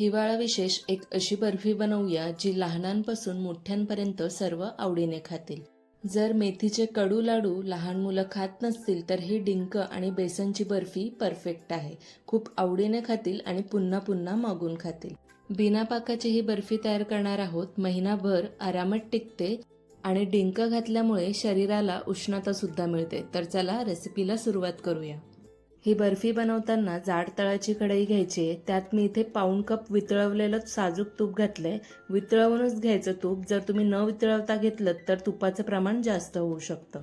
हिवाळा विशेष एक अशी बर्फी बनवूया जी लहानांपासून मोठ्यांपर्यंत सर्व आवडीने खातील. जर मेथीचे कडू लाडू लहान मुलं खात नसतील तर ही डिंक आणि बेसनची बर्फी परफेक्ट आहे. खूप आवडीने खातील आणि पुन्हा पुन्हा मागून खातील. बिना पाकाची ही बर्फी तयार करणार आहोत. महिनाभर आरामात टिकते आणि डिंक घातल्यामुळे शरीराला उष्णता सुद्धा मिळते. तर चला रेसिपीला सुरुवात करूया. ही बर्फी बनवताना जाड तळाची कढई घ्यायची. आहे त्यात मी इथे पाऊण कप वितळवलेलं साजूक तूप घातलंय. वितळवूनच घ्यायचं तूप. जर तुम्ही न वितळवता घेतलं तर तुपाचं प्रमाण जास्त होऊ शकतं.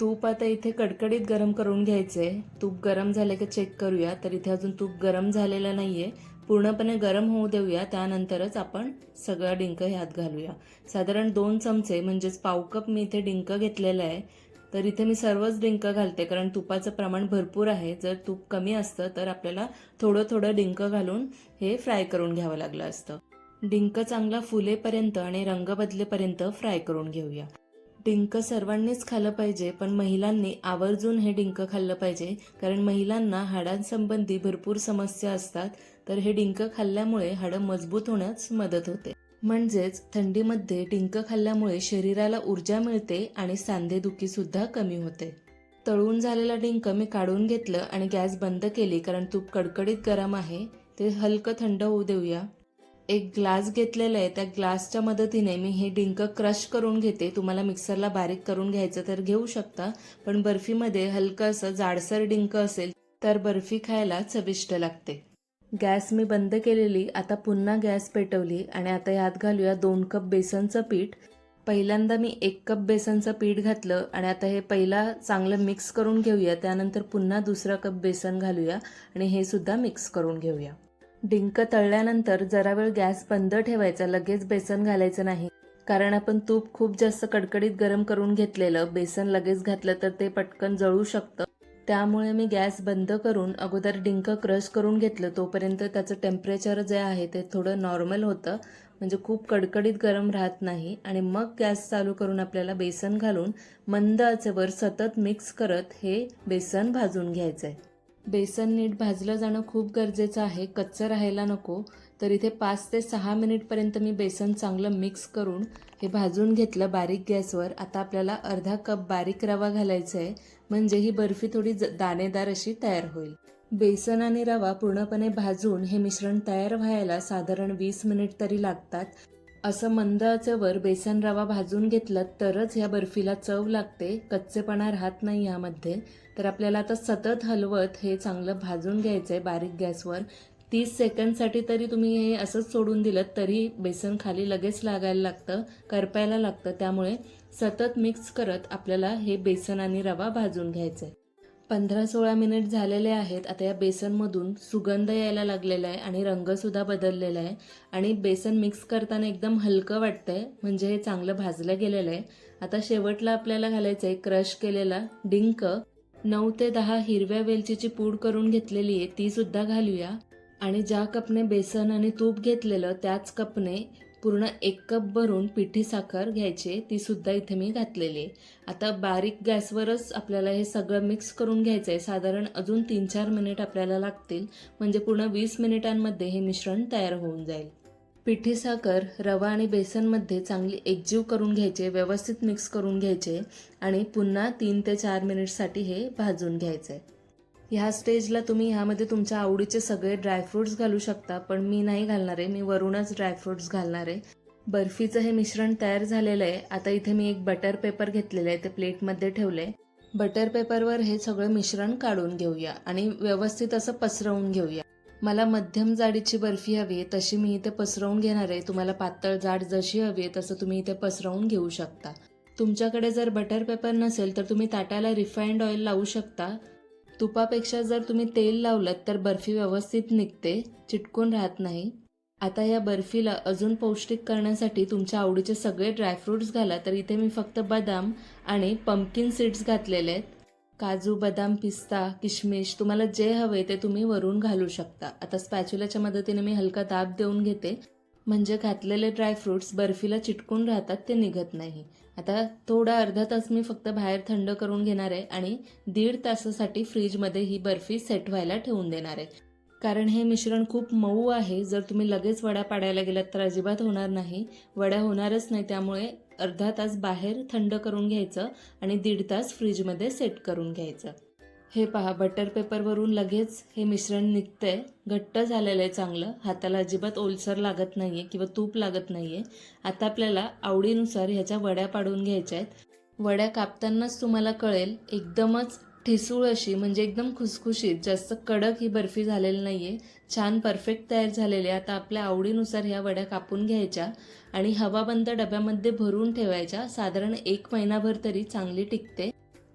तूप आता इथे कडकडीत गरम करून घ्यायचंय. तूप गरम झाले का चेक करूया. तर इथे अजून तूप गरम झालेलं नाहीये. पूर्णपणे गरम होऊ देऊया. त्यानंतरच आपण सगळा डिंक ह्यात घालूया. साधारण दोन चमचे म्हणजेच पाव कप मी इथे डिंक घेतलेलं आहे. तर इथे मी सर्वच डिंक घालते कारण तुपाचं प्रमाण भरपूर आहे. जर तूप कमी असतं तर आपल्याला थोडं थोडं डिंक घालून हे फ्राय करून घ्यावं लागलं असतं. डिंक चांगला फुलेपर्यंत आणि रंग बदलेपर्यंत फ्राय करून घेऊया. डिंक सर्वांनीच खाल्लं पाहिजे पण महिलांनी आवर्जून हे डिंक खाल्लं पाहिजे कारण महिलांना हाडांसंबंधी भरपूर समस्या असतात. तर हे डिंक खाल्ल्यामुळे हाडं मजबूत होण्यास मदत होते. म्हणजेच थंडीमध्ये डिंक खाल्ल्यामुळे शरीराला ऊर्जा मिळते आणि सांधेदुखी सुद्धा कमी होते. तळून झालेला डिंक मी काढून घेतलं आणि गॅस बंद केली कारण तूप कडकडीत गरम आहे ते हलकं थंड होऊ देऊया. एक ग्लास घेतलेला आहे त्या ग्लासच्या मदतीने मी हे डिंक क्रश करून घेते. तुम्हाला मिक्सरला बारीक करून घ्यायचं तर घेऊ शकता पण बर्फीमध्ये हलकं असं जाडसर डिंक असेल तर बर्फी खायला चविष्ट लागते. गॅस मी बंद केलेली आता पुन्हा गॅस पेटवली आणि आता यात घालूया दोन कप बेसनचं पीठ. पहिल्यांदा मी एक कप बेसनचं पीठ घातलं आणि आता हे पहिला चांगलं मिक्स करून घेऊया त्यानंतर पुन्हा दुसरा कप बेसन घालूया आणि हे सुद्धा मिक्स करून घेऊया. डिंक तळल्यानंतर जरा वेळ गॅस बंद ठेवायचा लगेच बेसन घालायचं नाही. कारण आपण तूप खूप जास्त कडकडीत गरम करून घेतलेलं बेसन लगेच घातलं तर ते पटकन जळू शकतं. त्यामुळे मी गॅस बंद करून अगोदर डिंक क्रश करून घेतलं. तोपर्यंत त्याचं टेम्परेचर जे आहे ते थोडं नॉर्मल होतं. म्हणजे खूप कडकडीत गरम राहत नाही. आणि मग गॅस चालू करून आपल्याला बेसन घालून मंद आचेवर सतत मिक्स करत हे बेसन भाजून घ्यायचं आहे बेसन नीट भाजलं जाणं खूप गरजेचं आहे. कच्चं राहायला नको. तर इथे पाच ते सहा मिनिटपर्यंत मी बेसन चांगलं मिक्स करून हे भाजून घेतलं बारीक गॅसवर. आता आपल्याला अर्धा कप बारीक रवा घालायचा आहे म्हणजे ही बर्फी थोडी ज- दाणेदार अशी तयार होईल. बेसन आणि रवा पूर्णपणे भाजून हे मिश्रण तयार व्हायला साधारण वीस मिनिट तरी लागतात. असं मंद आचेवर बेसन रवा भाजून घेतलं तरच ह्या बर्फीला चव लागते कच्चेपणा राहत नाही यामध्ये तर आपल्याला आता सतत हलवत हे चांगलं भाजून घ्यायचं आहे बारीक गॅसवर. तीस सेकंडसाठी तरी तुम्ही हे असंच सोडून दिलं तरी बेसन खाली लगेच लागायला लागतं करपायला लागतं. त्यामुळे सतत मिक्स करत आपल्याला हे बेसन आणि रवा भाजून घ्यायचं आहे पंधरा सोळा मिनिट झालेले आहेत. आता या बेसनमधून सुगंध यायला लागलेला आहे आणि रंगसुद्धा बदललेला आहे. आणि बेसन मिक्स करताना एकदम हलकं वाटतंय. म्हणजे हे चांगलं भाजलं गेलेलं आहे. आता शेवटला आपल्याला घालायचं आहे क्रश केलेला डिंक. नऊ ते दहा हिरव्या वेलचीची पूड करून घेतलेली आहे. ती सुद्धा घालूया. आणि ज्या कपने बेसन आणि तूप घेतलेलं त्याच कपने पूर्ण एक कप भरून पिठी साखर घ्यायचे तीसुद्धा इथे मी घातलेली आहे. आता बारीक गॅसवरच आपल्याला हे सगळं मिक्स करून घ्यायचं आहे. साधारण अजून तीन चार मिनिट आपल्याला लागतील. म्हणजे पूर्ण वीस मिनिटांमध्ये हे मिश्रण तयार होऊन जाईल. पिठी साखर रवा आणि बेसनमध्ये चांगली एकजीव करून घ्यायचे व्यवस्थित मिक्स करून घ्यायचे आणि पुन्हा तीन ते चार मिनिटसाठी हे भाजून घ्यायचं आहे. ह्या स्टेजला तुम्ही ह्यामध्ये तुमच्या आवडीचे सगळे ड्रायफ्रुट्स घालू शकता पण मी नाही घालणार आहे. मी वरूनच ड्रायफ्रुट्स घालणार आहे. बर्फीचं हे मिश्रण तयार झालेलं आहे. आता इथे मी एक बटर पेपर घेतलेलं आहे. ते प्लेटमध्ये ठेवलं आहे बटर पेपरवर हे सगळं मिश्रण काढून घेऊया आणि व्यवस्थित असं पसरवून घेऊया. मला मध्यम जाडीची बर्फी हवी आहे. तशी मी इथे पसरवून घेणार आहे. तुम्हाला पातळ जाड जशी हवी आहे तसं तुम्ही इथे पसरवून घेऊ शकता. तुमच्याकडे जर बटर पेपर नसेल तर तुम्ही ताटाला रिफाईंड ऑइल लावू शकता. तुपापेक्षा जर तुम्ही तेल लावलं तर बर्फी व्यवस्थित निघते चिटकून राहत नाही. आता या बर्फीला अजून पौष्टिक करण्यासाठी तुमच्या आवडीचे सगळे ड्रायफ्रुट्स घाला तर इथे मी फक्त बदाम आणि पंपकिन सीड्स घातलेले आहेत. काजू बदाम पिस्ता किशमिश तुम्हाला जे हवे ते तुम्ही वरून घालू शकता. आता स्पॅच्युलाच्या मदतीने मी हलका दाब देऊन घेते. म्हणजे घातलेले ड्रायफ्रुट्स बर्फीला चिटकून राहतात ते निघत नाही. आता थोडा अर्धा तास मी फक्त बाहेर थंड करून घेणार आहे आणि दीड तासासाठी फ्रीजमध्ये ही बर्फी सेट व्हायला ठेवून देणार आहे. कारण हे मिश्रण खूप मऊ आहे. जर तुम्ही लगेच वडा पाडायला गेलात तर अजिबात होणार नाही. वड्या होणारच नाही त्यामुळे अर्धा तास बाहेर थंड करून घ्यायचं आणि दीड तास फ्रीजमध्ये सेट करून घ्यायचं. हे पहा बटर पेपरवरून लगेच हे मिश्रण निघतं आहे घट्ट झालेलं आहे चांगलं. हाताला अजिबात ओलसर लागत नाही आहे किंवा तूप लागत नाही आहे आता आपल्याला आवडीनुसार ह्याच्या वड्या पाडून घ्यायच्या आहेत. वड्या कापतानाच तुम्हाला कळेल एकदमच ठिसूळ अशी म्हणजे एकदम खुसखुशीत जास्त कडक ही बर्फी झालेली नाही आहे छान परफेक्ट तयार झालेली आहे. आता आपल्या आवडीनुसार ह्या वड्या कापून घ्यायच्या आणि हवाबंद डब्यामध्ये भरून ठेवायच्या. साधारण एक महिनाभर तरी चांगली टिकते.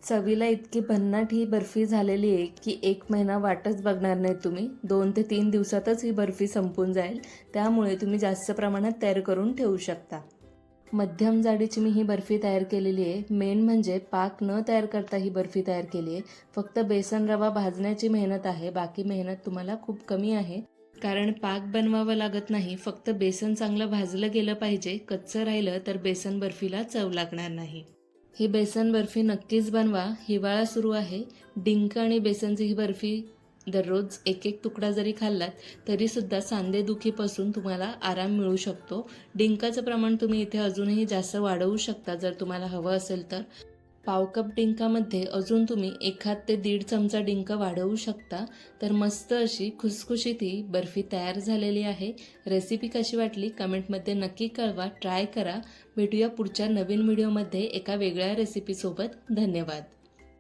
चवीला इतकी भन्नाट ही बर्फी झालेली आहे की एक महिना वाटच बघणार नाही तुम्ही. दोन ते तीन दिवसातच ही बर्फी संपून जाईल. त्यामुळे तुम्ही जास्त प्रमाणात तयार करून ठेवू शकता. मध्यम जाडीची मी ही बर्फी तयार केलेली आहे. मेन म्हणजे पाक न तयार करता ही बर्फी तयार केली आहे. फक्त बेसन रवा भाजण्याची मेहनत आहे. बाकी मेहनत तुम्हाला खूप कमी आहे. कारण पाक बनवावं लागत नाही. फक्त बेसन चांगलं भाजलं गेलं पाहिजे. कच्चं राहिलं तर बेसन बर्फीला चव लागणार नाही. ही बेसन बर्फी नक्कीच बनवा. हिवाळा सुरू आहे. डिंक आणि बेसनची ही बर्फी दररोज एक एक तुकडा जरी खाल्लात तरीसुद्धा सांधेदुखीपासून तुम्हाला आराम मिळू शकतो. डिंकाचं प्रमाण तुम्ही इथे अजूनही जास्त वाढवू शकता जर तुम्हाला हवं असेल तर. पाव कप डिंकामध्ये अजून तुम्ही एखाद ते दीड चमचा डिंक वाढवू शकता. तर मस्त अशी खुसखुशीत ही बर्फी तयार झालेली आहे. रेसिपी कशी वाटली कमेंटमध्ये नक्की कळवा. ट्राय करा. भेटूया पुढच्या नवीन व्हिडिओमध्ये एका वेगळ्या रेसिपीसोबत धन्यवाद.